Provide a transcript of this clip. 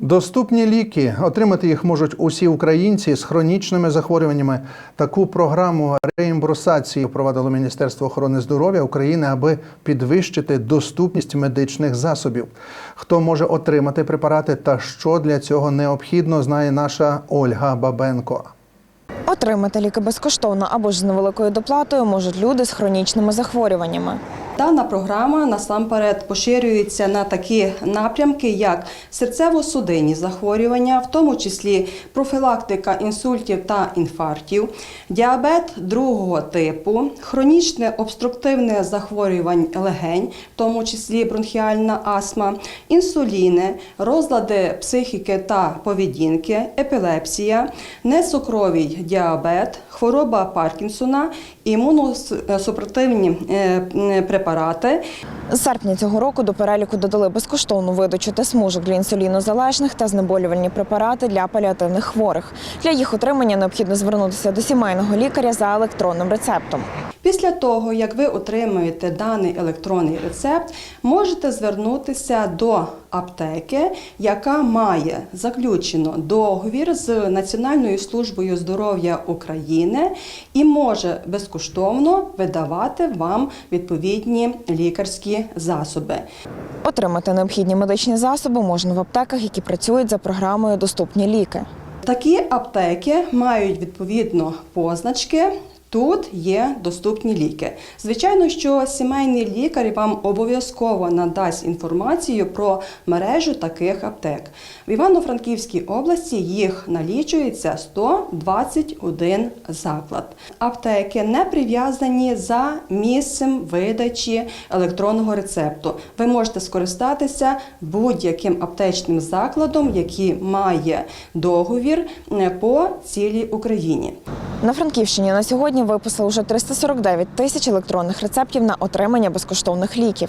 Доступні ліки отримати їх можуть усі українці з хронічними захворюваннями. Таку програму реімбурсації впровадило Міністерство охорони здоров'я України, аби підвищити доступність медичних засобів. Хто може отримати препарати та що для цього необхідно, знає наша Ольга Бабенко. Отримати ліки безкоштовно або ж з невеликою доплатою можуть люди з хронічними захворюваннями. Дана програма насамперед поширюється на такі напрямки, як серцево-судинні захворювання, в тому числі профілактика інсультів та інфарктів, діабет другого типу, хронічне обструктивне захворювань легень, в тому числі бронхіальна астма, інсуліни, розлади психіки та поведінки, епілепсія, нецукровий діабет, хвороба Паркінсона, імуносупретивні е, препарати. З серпня цього року до переліку додали безкоштовну видачу та смужок для інсулінозалежних та знеболювальні препарати для паліативних хворих. Для їх отримання необхідно звернутися до сімейного лікаря за електронним рецептом. Після того, як ви отримаєте даний електронний рецепт, можете звернутися до аптеки, яка має заключено договір з Національною службою здоров'я України і може безкоштовно видавати вам відповідні лікарські засоби. Отримати необхідні медичні засоби можна в аптеках, які працюють за програмою Доступні ліки. Такі аптеки мають відповідно позначки. Тут є доступні ліки. Звичайно, що сімейний лікар вам обов'язково надасть інформацію про мережу таких аптек. В Івано-Франківській області їх налічується 121 заклад. Аптеки не прив'язані за місцем видачі електронного рецепту. Ви можете скористатися будь-яким аптечним закладом, який має договір е, по цілій Україні. На Франківщині на сьогодні виписали вже 349 тисяч електронних рецептів на отримання безкоштовних ліків.